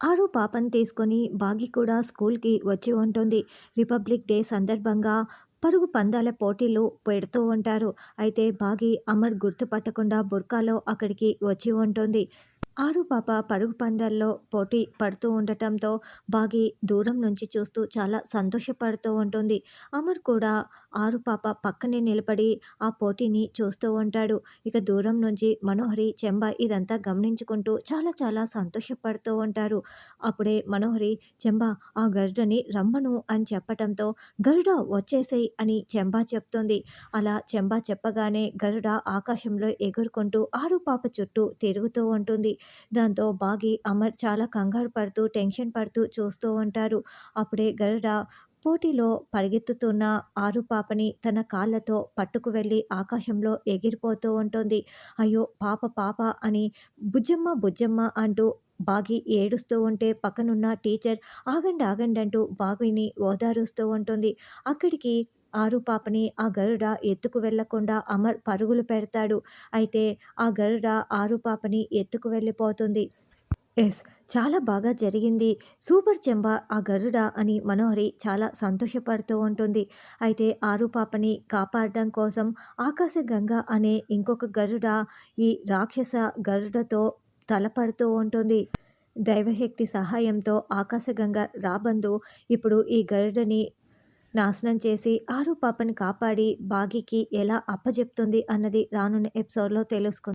ఆరు పాపని తీసుకొని బాగి కూడా స్కూల్కి వచ్చి ఉంటుంది. రిపబ్లిక్ డే సందర్భంగా పరుగు పందాల పోటీలు పెడుతూ ఉంటారు. అయితే బాగి అమర్ గుర్తుపట్టకుండా బుర్కాలో అక్కడికి వచ్చి ఉంటుంది. ఆరు పాప పరుగు పందాల్లో పోటీ పడుతూ ఉండటంతో బాగి దూరం నుంచి చూస్తూ చాలా సంతోషపడుతూ ఉంటుంది. అమర్ కూడా ఆరు పాప పక్కనే నిలబడి ఆ పోటీని చూస్తూ ఉంటాడు. ఇక దూరం నుంచి మనోహరి చెంబ ఇదంతా గమనించుకుంటూ చాలా చాలా సంతోషపడుతూ ఉంటారు. అప్పుడే మనోహరి చెంబ ఆ గరుడని రమ్మను అని చెప్పటంతో గరుడ వచ్చేసేయ్ అని చెంబ చెప్తుంది. అలా చెంబ చెప్పగానే గరుడ ఆకాశంలో ఎగురుకుంటూ ఆరు పాప చుట్టూ తిరుగుతూ ఉంటుంది. దాంతో బాగి అమర్ చాలా కంగారు పడుతూ టెన్షన్ పడుతూ చూస్తూ ఉంటారు. అప్పుడే గరుడ పోటీలో పరిగెత్తుతున్న ఆరు పాపని తన కాళ్ళతో పట్టుకు వెళ్ళి ఆకాశంలో ఎగిరిపోతూ ఉంటుంది. అయ్యో పాప పాప అని బుజ్జమ్మ బుజ్జమ్మ అంటూ బాగి ఏడుస్తూ ఉంటే పక్కనున్న టీచర్ ఆగండి ఆగండి అంటూ బాగిని ఓదారుస్తూ ఉంటుంది. అక్కడికి ఆరు పాపని ఆ గరుడ ఎత్తుకు వెళ్ళకుండా అమర్ పరుగులు పెడతాడు. అయితే ఆ గరుడ ఆరు పాపని ఎత్తుకు వెళ్ళిపోతుంది. ఎస్ చాలా బాగా జరిగింది. సూపర్ చెంబ ఆ గరుడ అని మనోహరి చాలా సంతోషపడుతూ ఉంటుంది. అయితే ఆరు పాపని కాపాడడం కోసం ఆకాశగంగ అనే ఇంకొక గరుడ ఈ రాక్షస గరుడతో తలపడుతూ ఉంటుంది. దైవశక్తి సహాయంతో ఆకాశగంగ రాబందు ఇప్పుడు ఈ గరుడని నాశనం చేసి ఆరు పాపని కాపాడి బాగికి ఎలా అప్పజెప్తుంది అన్నది రానున్న ఎపిసోడ్లో తెలుసుకుంది.